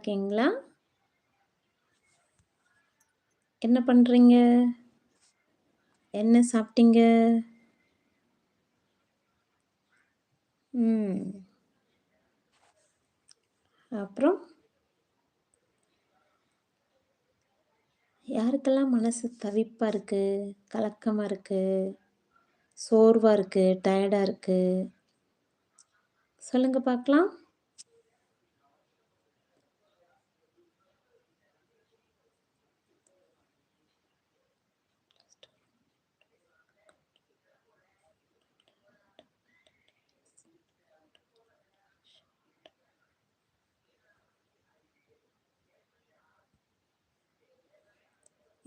இருக்கீங்களா? என்ன பண்ணுறீங்க என்ன சாப்பிட்டீங்க? ம். அப்புறம்? யாருக்கெல்லாம் மனசு தவிப்பாக இருக்கு, கலக்கமாக இருக்குது சோர்வாக இருக்கு, டயர்டாக இருக்குது சொல்லுங்கள் பார்க்கலாம்.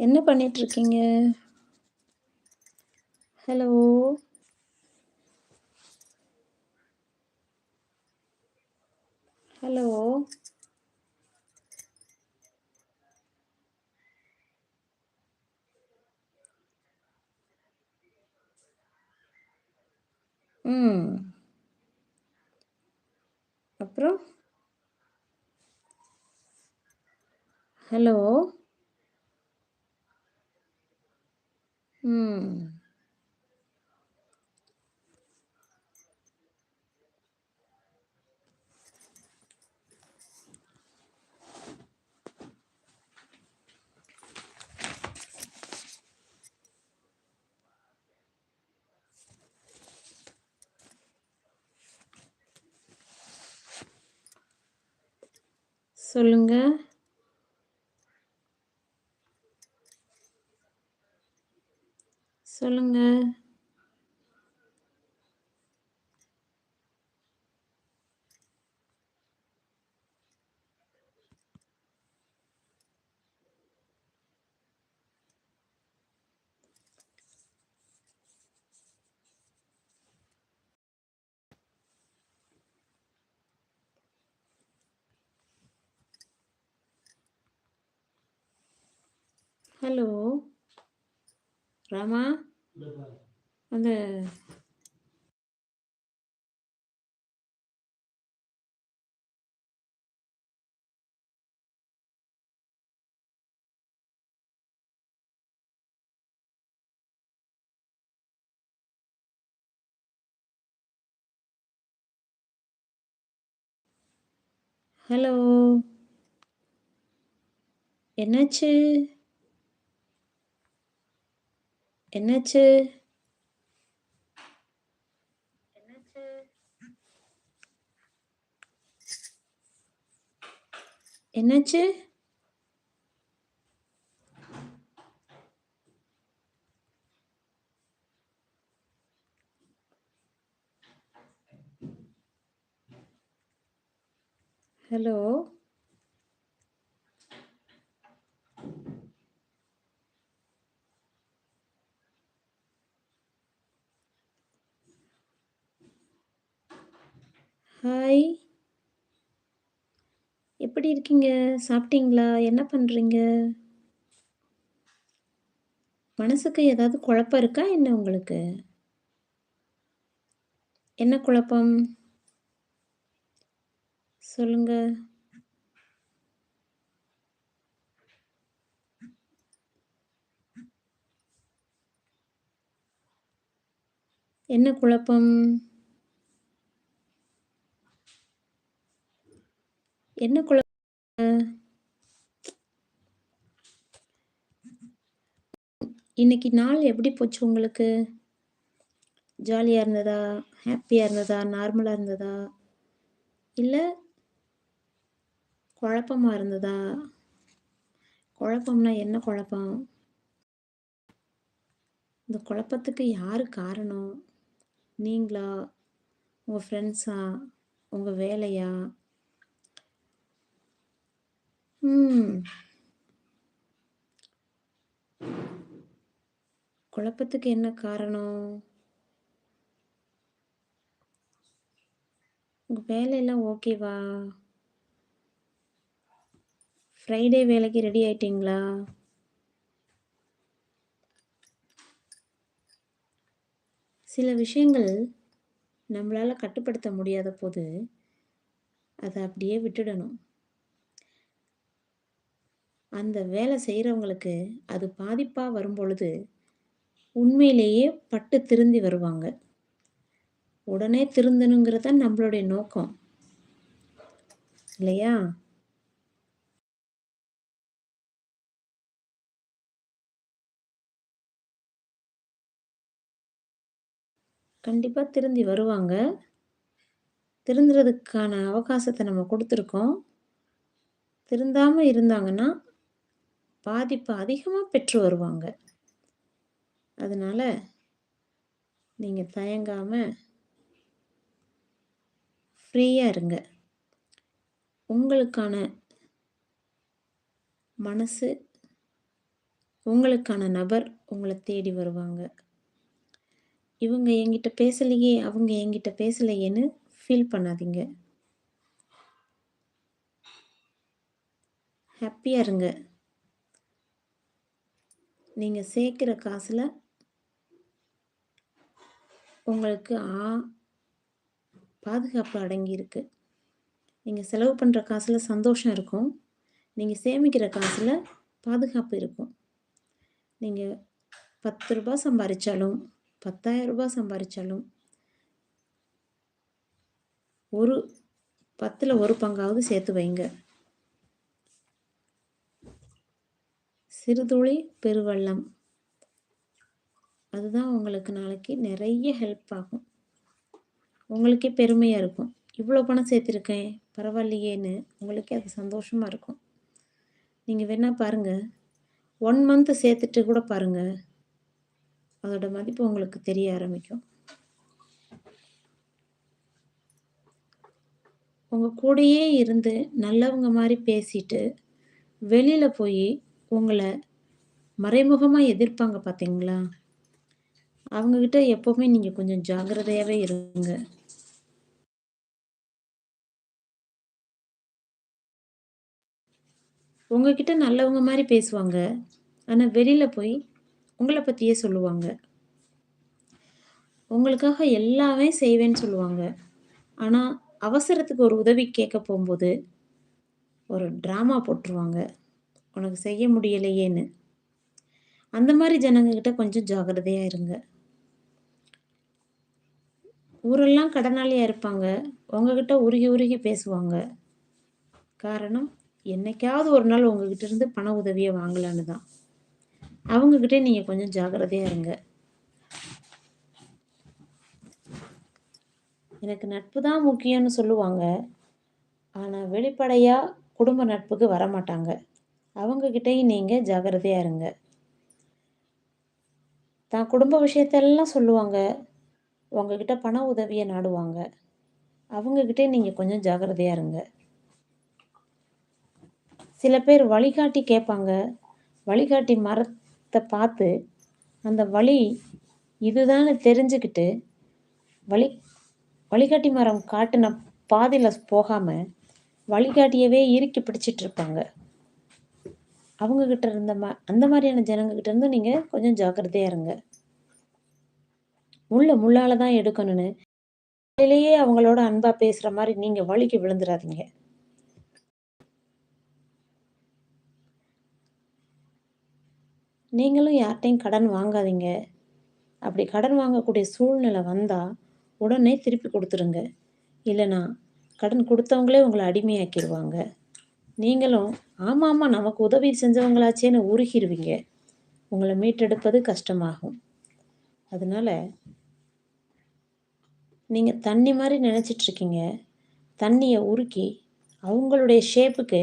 என்ன பண்ணிட்டுருக்கீங்க? ஹலோ? ஹலோ? ம். அப்புறம்? ஹலோ? ம். சொல்லுங்க. சொல்லுங்க. ஹலோ? ராமா? அந்த ஹலோ? என்னாச்சு? என்னாச்சு? என்னாச்சு? என்னாச்சு? ஹலோ? ஹாய். எப்படி இருக்கீங்க? சாப்பிட்டீங்களா? என்ன பண்ணுறீங்க மனசுக்கு ஏதாவது குழப்பம் இருக்கா என்ன உங்களுக்கு? என்ன குழப்பம்? சொல்லுங்க. என்ன குழப்பம்? என்ன குழப்ப இன்னைக்கு நாள் எப்படி போச்சு உங்களுக்கு? ஜாலியா இருந்ததா? ஹாப்பியாக இருந்ததா? நார்மலா இருந்ததா? இல்ல குழப்பமா இருந்ததா? குழப்பம்னா என்ன குழப்பம்? இந்த குழப்பத்துக்கு யாரு காரணம்? நீங்களா? உங்க ஃப்ரெண்ட்ஸா? உங்க வேலையா? ம். குழப்பத்துக்கு என்ன காரணம்? உங்க வேலையெல்லாம் ஓகேவா? ஃப்ரைடே வேலைக்கு ரெடி ஆயிட்டீங்களா? சில விஷயங்கள் நம்மளால கட்டுப்படுத்த முடியாத போது, அத அப்படியே விட்டுடணும். அந்த வேலை செய்கிறவங்களுக்கு அது பாதிப்பாக வரும்பொழுது உண்மையிலேயே பட்டு திருந்தி வருவாங்க. உடனே திருந்தணுங்கிறது தான் நம்மளுடைய நோக்கம். இல்லையா? கண்டிப்பாக திருந்தி வருவாங்க. திருந்துறதுக்கான அவகாசத்தை நம்ம கொடுத்துருக்கோம். திருந்தாமல் இருந்தாங்கன்னா பாதிப்பு அதிகமாக பெற்று வருவாங்க. அதனால் நீங்கள் தயங்காமல் ஃப்ரீயாக இருங்க. உங்களுக்கான மனசு உங்களுக்கான நபர் உங்களை தேடி வருவாங்க. இவங்க என்கிட்ட பேசலையே அவங்க என்கிட்ட பேசலையேன்னு ஃபீல் பண்ணாதீங்க. ஹாப்பியாக இருங்க. நீங்கள் சேர்க்குற காசில் உங்களுக்கு ஆ பாதுகாப்பு அடங்கியிருக்கு. நீங்கள் செலவு பண்ணுற காசில் சந்தோஷம் இருக்கும். நீங்கள் சேமிக்கிற காசில் பாதுகாப்பு இருக்கும். நீங்கள் பத்து ரூபா சம்பாதிச்சாலும் பத்தாயிரம் ரூபாய் சம்பாதிச்சாலும் ஒரு பத்தில் ஒரு பங்காவது சேர்த்து வைங்க. சிறுதுளி பெருவெள்ளம். அதுதான் உங்களுக்கு நாளைக்கு நிறைய ஹெல்ப் ஆகும். உங்களுக்கே பெருமையாக இருக்கும். இவ்வளோ பணம் சேர்த்துருக்கேன் பரவாயில்லையேன்னு உங்களுக்கே அது சந்தோஷமாக இருக்கும். நீங்கள் வேணால் பாருங்கள் ஒன் மந்த்து சேர்த்துட்டு கூட பாருங்கள் அதோட மதிப்பு உங்களுக்கு தெரிய ஆரம்பிக்கும். உங்கள் கூடயே இருந்து நல்லவங்க மாதிரி பேசிட்டு வெளியில் போய் உங்களை மறைமுகமாக எதிர்ப்பாங்க பார்த்தீங்களா அவங்கக்கிட்ட எப்போவுமே நீங்கள் கொஞ்சம் ஜாகிரதையாகவே இருங்க. உங்ககிட்ட நல்லவங்க மாதிரி பேசுவாங்க. ஆனால் வெளியில் போய் உங்களை பற்றியே சொல்லுவாங்க. உங்களுக்காக எல்லாமே செய்வேன்னு சொல்லுவாங்க. ஆனால் அவசரத்துக்கு ஒரு உதவி கேட்க போகும்போது ஒரு ட்ராமா போட்டுருவாங்க. உனக்கு செய்ய முடியலையேன்னு. அந்த மாதிரி ஜனங்கக்கிட்ட கொஞ்சம் ஜாகிரதையாக இருங்க. ஊரெல்லாம் கடனாளியாக இருப்பாங்க. உங்ககிட்ட உருகி உருகி பேசுவாங்க. காரணம் என்னைக்காவது ஒரு நாள் உங்ககிட்ட இருந்து பண உதவியை வாங்கலான்னு தான். அவங்கக்கிட்டே நீங்கள் கொஞ்சம் ஜாகிரதையாக இருங்க. எனக்கு நட்பு தான் முக்கியம்னு சொல்லுவாங்க. ஆனால் வெளிப்படையாக குடும்ப நட்புக்கு வரமாட்டாங்க. அவங்கக்கிட்டையும் நீங்கள் ஜாகிரதையாக இருங்க. தான் குடும்ப விஷயத்தெல்லாம் சொல்லுவாங்க. உங்ககிட்ட பண உதவியை நாடுவாங்க. அவங்கக்கிட்டே நீங்கள் கொஞ்சம் ஜாகிரதையாக இருங்க. சில பேர் வழிகாட்டி கேட்பாங்க. வழிகாட்டி மரத்தை பார்த்து அந்த வழி இதுதான் தெரிஞ்சுக்கிட்டு வழி வழிகாட்டி மரம் காட்டின பாதையில் போகாமல் வழிகாட்டியவே இறுக்கி பிடிச்சிட்டு இருப்பாங்க. அவங்கக்கிட்ட இருந்த மா அந்த மாதிரியான ஜனங்கக்கிட்ட இருந்து நீங்கள் கொஞ்சம் ஜாக்கிரதையாக இருங்க. முள்ள முள்ளால் தான் எடுக்கணும்னு. காலையிலேயே அவங்களோட அன்பாக பேசுகிற மாதிரி நீங்கள் வழிக்கு விழுந்துடாதீங்க நீங்களும் யார்கிட்டையும் கடன் வாங்காதீங்க. அப்படி கடன் வாங்கக்கூடிய சூழ்நிலை வந்தால் உடனே திருப்பி கொடுத்துருங்க. இல்லைனா கடன் கொடுத்தவங்களே உங்களை அடிமையாக்கிடுவாங்க. நீங்களும் ஆமாம் ஆமாம் நமக்கு உதவி செஞ்சவங்களாச்சேன்னு உருகிடுவீங்க உங்களை மீட்டெடுப்பது கஷ்டமாகும். அதனால் நீங்கள் தண்ணி மாதிரி நினச்சிட்ருக்கீங்க. தண்ணியை உருக்கி அவங்களுடைய ஷேப்புக்கு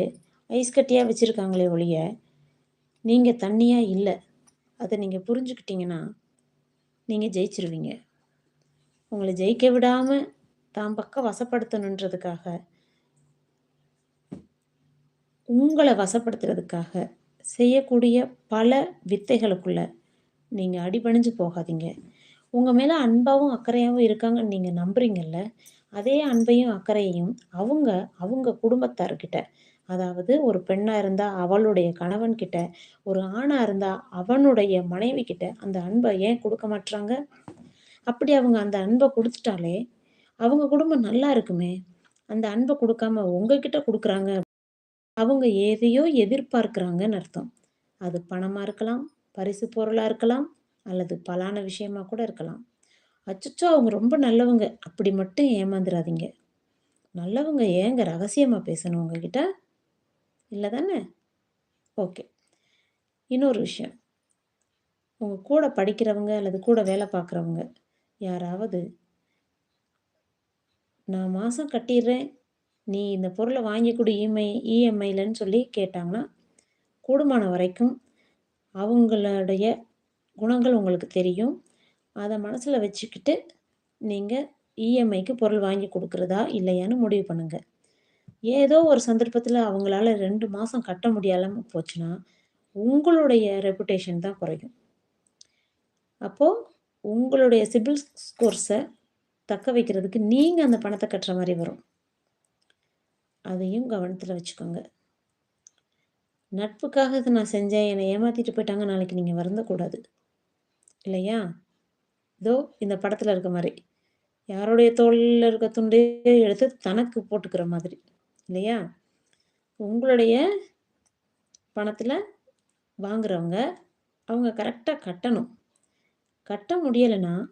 ஐஸ் கட்டியாக வச்சுருக்காங்களே ஒழிய நீங்கள் தண்ணியாக இல்லை. அதை நீங்கள் புரிஞ்சுக்கிட்டீங்கன்னா நீங்கள் ஜெயிச்சிருவீங்க. உங்களை ஜெயிக்க விடாமல் தான் பக்கம் வசப்படுத்தணுன்றதுக்காக உங்களை வசப்படுத்துறதுக்காக செய்யக்கூடிய பல வித்தைகளுக்குள்ள நீங்கள் அடிபணிஞ்சு போகாதீங்க. உங்கள் மேலே அன்பாகவும் அக்கறையாகவும் இருக்காங்கன்னு நீங்கள் நம்புறீங்கல்ல அதே அன்பையும் அக்கறையையும் அவங்க அவங்க குடும்பத்தார்கிட்ட அதாவது ஒரு பெண்ணாக இருந்தால் அவளுடைய கணவன்கிட்ட ஒரு ஆணாக இருந்தால் அவனுடைய மனைவி கிட்ட அந்த அன்பை ஏன் கொடுக்க மாட்டுறாங்க அப்படி அவங்க அந்த அன்பை கொடுத்துட்டாலே அவங்க குடும்பம் நல்லா இருக்குமே. அந்த அன்பை கொடுக்காம உங்ககிட்ட கொடுக்குறாங்க அவங்க எதையோ எதிர்பார்க்குறாங்கன்னு அர்த்தம். அது பணமாக இருக்கலாம், பரிசு பொருளாக இருக்கலாம், அல்லது பலான விஷயமா கூட இருக்கலாம். அச்சச்சோ! அவங்க ரொம்ப நல்லவங்க. அப்படி மட்டும் ஏமாந்துராதீங்க. நல்லவங்க ஏங்க ரகசியமாக பேசணும் உங்ககிட்ட? இல்லை தானே? ஓகே. இன்னொரு விஷயம். உங்கள் கூட படிக்கிறவங்க அல்லது கூட வேலை பார்க்குறவங்க யாராவது நான் மாதம் கட்டிடுறேன் நீ இந்த பொருளை வாங்கி கொடு இஎம்ஐ இஎம்ஐலன்னு சொல்லி கேட்டாங்கன்னா, கூடுமான வரைக்கும் அவங்களுடைய குணங்கள் உங்களுக்கு தெரியும். அதை மனசில் வச்சுக்கிட்டு, நீங்கள் இஎம்ஐக்கு பொருள் வாங்கி கொடுக்குறதா இல்லையான்னு முடிவு பண்ணுங்கள் ஏதோ ஒரு சந்தர்ப்பத்தில் அவங்களால ரெண்டு மாதம் கட்ட முடியாமல் போச்சுன்னா, உங்களுடைய ரெப்புடேஷன் தான் குறையும். அப்போது உங்களுடைய சிபில் ஸ்கோர்ஸை தக்க வைக்கிறதுக்கு நீங்கள் அந்த பணத்தை கட்டுற மாதிரி வரும். அதையும் கவனத்தில் வச்சுக்கோங்க. நட்புக்காக இதை நான் செஞ்சேன். என்னை ஏமாற்றிட்டு போயிட்டாங்க. நாளைக்கு நீங்கள் வருந்தக்கூடாது. இல்லையா? இதோ இந்த படத்தில் இருக்க மாதிரி யாருடைய தோளில் இருக்க துண்டே எடுத்து தனக்கு போட்டுக்கிற மாதிரி. இல்லையா? உங்களுடைய பணத்தில் வாங்குறவங்க, அவங்க கரெக்டாக கட்டணும். கட்ட முடியலைன்னா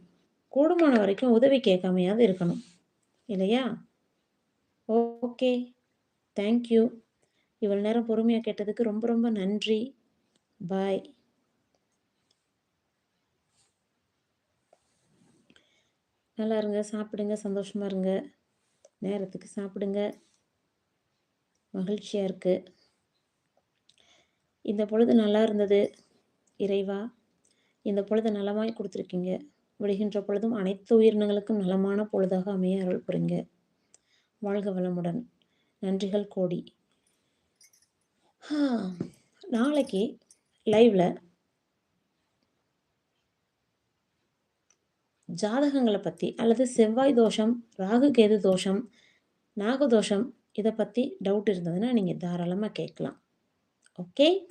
கூடுமான வரைக்கும் உதவி கேட்காமையாவது இருக்கணும். இல்லையா? ஓகே. Thank you. நேரம் பொறுமையாக கேட்டதுக்கு ரொம்ப ரொம்ப நன்றி. பாய். நல்லா இருங்க. சாப்பிடுங்க. சந்தோஷமாக இருங்க. நேரத்துக்கு சாப்பிடுங்க. மகிழ்ச்சியாக இருக்குது இந்த பொழுது நல்லா இருந்தது. இறைவா, இந்த பொழுது நலமாய் கொடுத்துருக்கீங்க விடுகின்ற பொழுதும் அனைத்து உயிரினங்களுக்கும் நலமான பொழுதாக அமைய அருள் புரிங்க. வாழ்க வளமுடன். நன்றிகள் கோடி. நாளைக்கு லைவ்ல ஜாதகங்களை பத்தி அல்லது செவ்வாய் தோஷம், ராகு கேது தோஷம், நாகதோஷம் இதை பத்தி டவுட் இருந்ததுன்னா, நீங்க தாராளமா கேட்கலாம். ஓகே.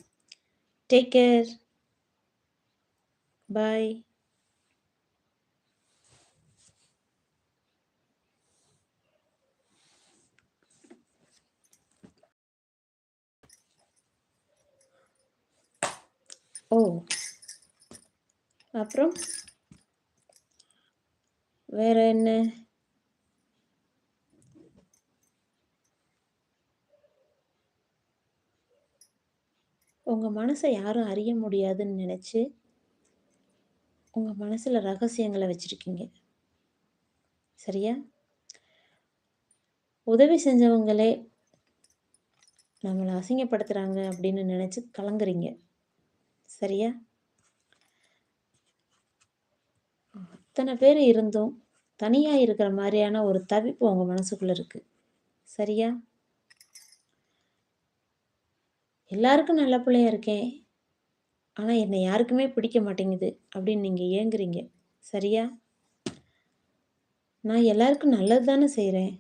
Take care. பாய். ஓ! அப்புறம்? வேற என்ன? உங்க மனசை யாரும் அறிய முடியாதுன்னு நினச்சி உங்க மனசுல ரகசியங்களை வச்சிருக்கீங்க. சரியா? உதவி செஞ்சவங்களே நம்மளை அசிங்கப்படுத்துறாங்க அப்படின்னு நினச்சி கலங்குறீங்க. சரியா? அத்தனை பேர் இருந்தும், தனியாக இருக்கிற மாதிரியான ஒரு தவிப்பு உங்கள் மனசுக்குள்ளே இருக்குது சரியா? எல்லாருக்கும் நல்ல பிள்ளையா இருக்கேன். ஆனால் என்னை யாருக்குமே பிடிக்க மாட்டேங்குது அப்படின்னு நீங்கள் ஏங்குறீங்க. சரியா? நான் எல்லாருக்கும் நல்லது தானே செய்கிறேன்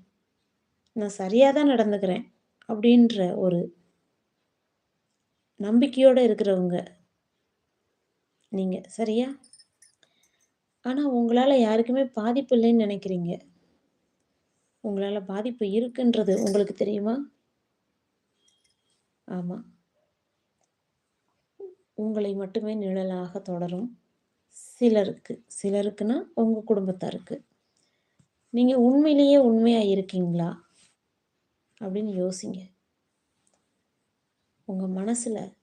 நான் சரியாக தான் நடந்துக்கிறேன். அப்படின்ற ஒரு நம்பிக்கையோடு இருக்கிறவங்க நீங்க. சரியா? ஆனா, உங்களால யாருக்குமே பாதிப்பு இல்லைன்னு நினைக்கிறீங்க உங்களால பாதிப்பு இருக்குன்றது உங்களுக்கு தெரியுமா? ஆமா. உங்களை மட்டுமே நிழலாக தொடரும் சிலருக்கு. சிலருக்குன்னா, உங்க குடும்பத்தாருக்கு. நீங்க உண்மையிலேயே உண்மையா இருக்கீங்களா? அப்படின்னு யோசிங்க. உங்க மனசுல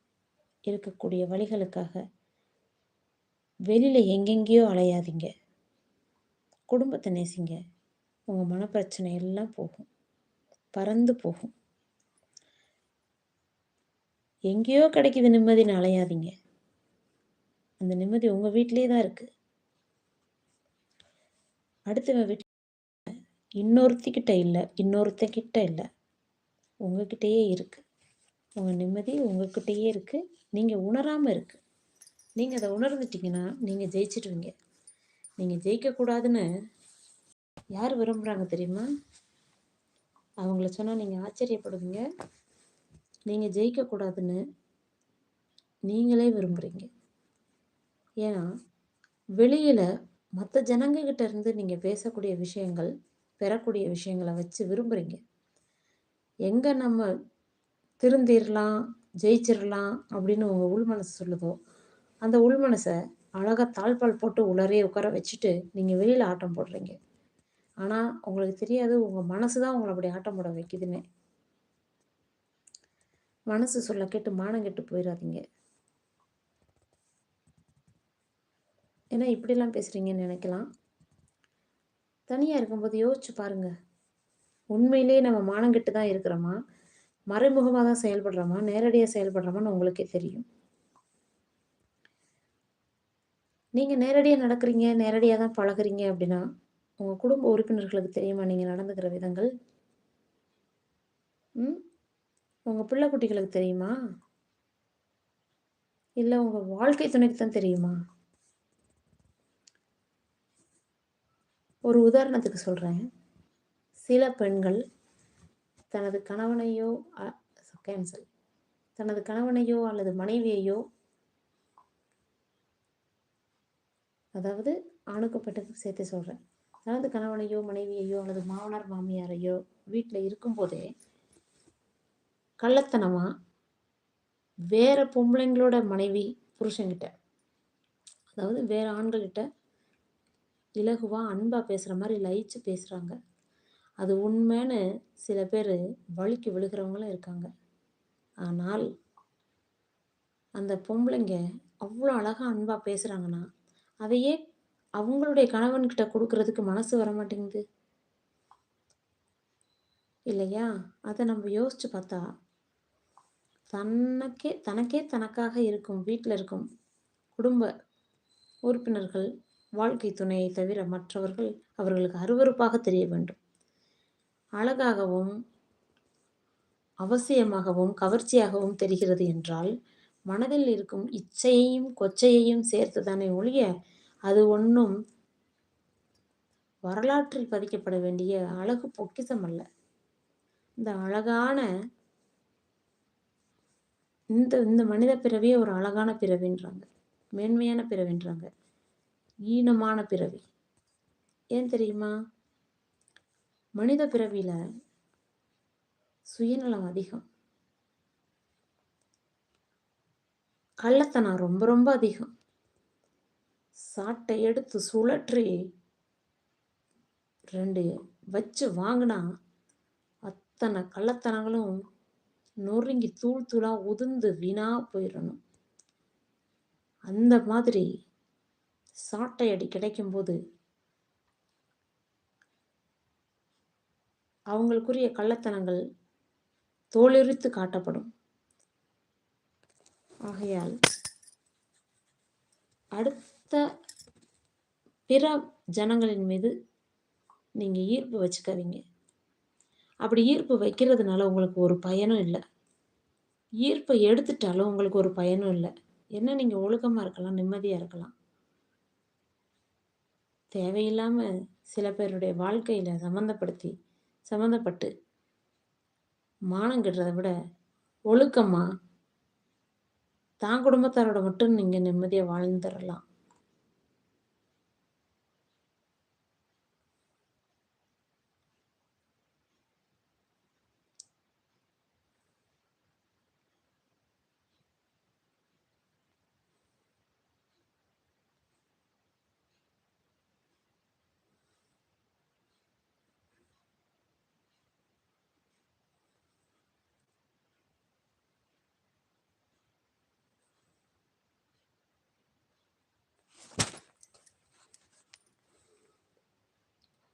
இருக்கக்கூடிய வழிகளுக்காக வெளியில் எங்கெங்கேயோ அலையாதீங்க. குடும்பத்தை நேசிங்க. உங்கள் மனப்பிரச்சனை எல்லாம் போகும். பறந்து போகும். எங்கேயோ கிடைக்குது நிம்மதின்னு அலையாதீங்க. அந்த நிம்மதி உங்கள் வீட்டிலே தான் இருக்குது அடுத்தவன் வீட்டில் இன்னொருத்திக்கிட்ட இல்லை இன்னொருத்தன் இல்லை உங்ககிட்டயே இருக்குது உங்கள் நிம்மதி உங்ககிட்டயே இருக்குது நீங்கள் உணராமல் இருக்குது நீங்கள் அதை உணர்ந்துட்டீங்கன்னா, நீங்கள் ஜெயிச்சிடுவீங்க நீங்கள் ஜெயிக்கக்கூடாதுன்னு யார் விரும்புகிறாங்க தெரியுமா? அவங்கள சொன்னால் நீங்கள் ஆச்சரியப்படுவீங்க. நீங்கள் ஜெயிக்கக்கூடாதுன்னு நீங்களே விரும்புகிறீங்க ஏன்னா, வெளியில் மற்ற ஜனங்கக்கிட்ட இருந்து நீங்கள் பேசக்கூடிய விஷயங்கள், பெறக்கூடிய விஷயங்களை வச்சு விரும்புகிறீங்க எங்கே நம்ம திருந்திடலாம் ஜெயிச்சிடலாம் அப்படின்னு உங்கள் உள் மனசு சொல்லுதோ அந்த உள் மனசை அழகாக தாழ்பால் போட்டு உளரே உட்கார வச்சுட்டு நீங்கள் வெளியில் ஆட்டம் போடுறீங்க. ஆனால் உங்களுக்கு தெரியாது உங்கள் மனசு தான் உங்களை அப்படி ஆட்டம் போட வைக்குதுன்னு. மனசு சொல்ல கேட்டு மானம் கெட்டு போயிடாதீங்க ஏன்னா இப்படிலாம் பேசுகிறீங்கன்னு நினைக்கலாம். தனியாக இருக்கும்போது யோசிச்சு பாருங்க. உண்மையிலே நம்ம மானங்கெட்டு தான் இருக்கிறோமா? மறைமுகமாக தான் செயல்படுறோமா? நேரடியாக செயல்படுறோமான்னு உங்களுக்கே தெரியும். நீங்கள் நேரடியாக நடக்கிறீங்க நேரடியாக தான் பழகுறீங்க அப்படின்னா உங்கள் குடும்ப உறுப்பினர்களுக்கு தெரியுமா நீங்கள் நடந்துக்கிற விதங்கள்? ம்? உங்கள் பிள்ளை குட்டிகளுக்கு தெரியுமா? இல்லை உங்கள் வாழ்க்கை துணைக்கு தான் தெரியுமா? ஒரு உதாரணத்துக்கு சொல்கிறேன் சில பெண்கள் தனது கணவனையோ கேன்சல் தனது கணவனையோ அல்லது மனைவியையோ அதாவது ஆணுக்கு சேர்த்து சொல்கிறேன் தனது கணவனையோ மனைவியையோ அல்லது மாமனார் மாமியாரையோ வீட்டில் இருக்கும்போதே கள்ளத்தனமாக வேற பொம்பளைங்களோட மனைவி புருஷங்கிட்ட அதாவது வேற ஆண்கள்கிட்ட இலகுவாக அன்பாக பேசுகிற மாதிரி லயிச்சு பேசுகிறாங்க அது உண்மைன்னு சில பேர் வலிக்கு விழுகிறவங்களும் இருக்காங்க. ஆனால் அந்த பொம்பளைங்க அவ்வளோ அழகாக அன்பாக பேசுகிறாங்கன்னா அதையே அவங்களுடைய கணவன்கிட்ட கொடுக்கறதுக்கு மனசு வர மாட்டேங்குது இல்லையா? அதை நம்ம யோசிச்சு பார்த்தா தனக்கே தனக்கே தனக்காக இருக்கும் வீட்டில் இருக்கும் குடும்ப உறுப்பினர்கள் வாழ்க்கை துணையை தவிர மற்றவர்கள் அவர்களுக்கு அருவறுப்பாக தெரிய வேண்டும். அழகாகவும் அவசியமாகவும் கவர்ச்சியாகவும் தெரிகிறது என்றால் மனதில் இருக்கும் இச்சையையும் கொச்சையையும் சேர்த்து தானே ஒழிய அது ஒன்றும் வரலாற்றில் பதிக்கப்பட வேண்டிய அழகு பொக்கிசம் அல்ல இந்த அழகான இந்த இந்த மனித பிறவியே ஒரு அழகான பிறவின்றாங்க. மேன்மையான பிறவின்றாங்க. ஈனமான பிறவி. ஏன் தெரியுமா? மனித பிறவியில் சுயநலம் அதிகம். கள்ளத்தனம் ரொம்ப ரொம்ப அதிகம். சாட்டை எடுத்து சுழற்றி ரெண்டு வச்சு வாங்கினா அத்தனை கள்ளத்தனங்களும் நொறுங்கி தூள் தூளாக உதிர்ந்து வீணா போயிடணும் அந்த மாதிரி சாட்டை அடி கிடைக்கும்போது அவங்களுக்குரிய கள்ளத்தனங்கள் தோலுரித்து காட்டப்படும். ஆகையால் அடுத்த பிற ஜனங்களின் மீது நீங்கள் ஈர்ப்பு வச்சுக்காதீங்க. அப்படி ஈர்ப்பு வைக்கிறதுனால உங்களுக்கு ஒரு பயனும் இல்லை. ஈர்ப்பை எடுத்துட்டாலும் உங்களுக்கு ஒரு பயனும் இல்லை. என்ன நீங்கள் ஒழுக்கமாக இருக்கலாம் நிம்மதியாக இருக்கலாம். தேவையில்லாமல் சில பேருடைய வாழ்க்கையில் சம்மந்தப்படுத்தி சம்மந்தப்பட்டு மானம் கெடுறதை விட ஒழுக்கமாக தான் குடும்பத்தாரோட மட்டும் நீங்கள் நிம்மதியாக வாழ்ந்துடலாம்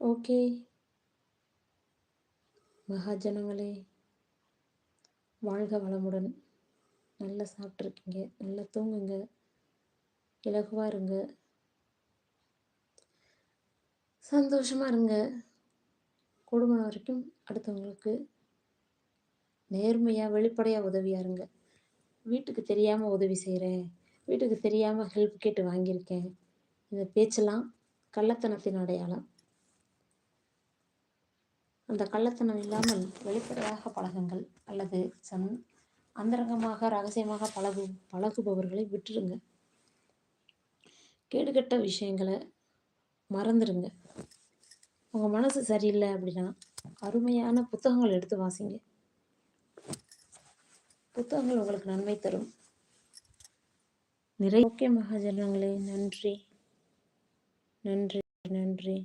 ஓகே. மகாஜனங்களே வாழ்க வளமுடன். நல்லா சாப்பிட்ருக்கீங்க நல்லா தூங்குங்க. இலகுவாக இருங்க. சந்தோஷமாக இருங்க. குடும்பம் வரைக்கும் அடுத்தவங்களுக்கு நேர்மையாக வெளிப்படையாக உதவியாக இருங்க. வீட்டுக்கு தெரியாமல் உதவி செய்கிறேன் வீட்டுக்கு தெரியாமல் ஹெல்ப் கேட்டு வாங்கியிருக்கேன். இந்த பேச்செல்லாம் கள்ளத்தனத்தின் அடையாளம். அந்த கள்ளத்தனம் இல்லாமல் வெளிப்படையாக பழகுங்கள் அல்லது சந் அந்தரங்கமாக ரகசியமாக பழகு பழகுபவர்களை விட்டுருங்க. கேடுகட்ட விஷயங்களை மறந்துடுங்க உங்கள் மனசு சரியில்லை அப்படின்னா அருமையான புத்தகங்கள் எடுத்து வாசிங்க. புத்தகங்கள் உங்களுக்கு நன்மை தரும். நிறைய ஓகே மகாஜனங்களே நன்றி. நன்றி நன்றி.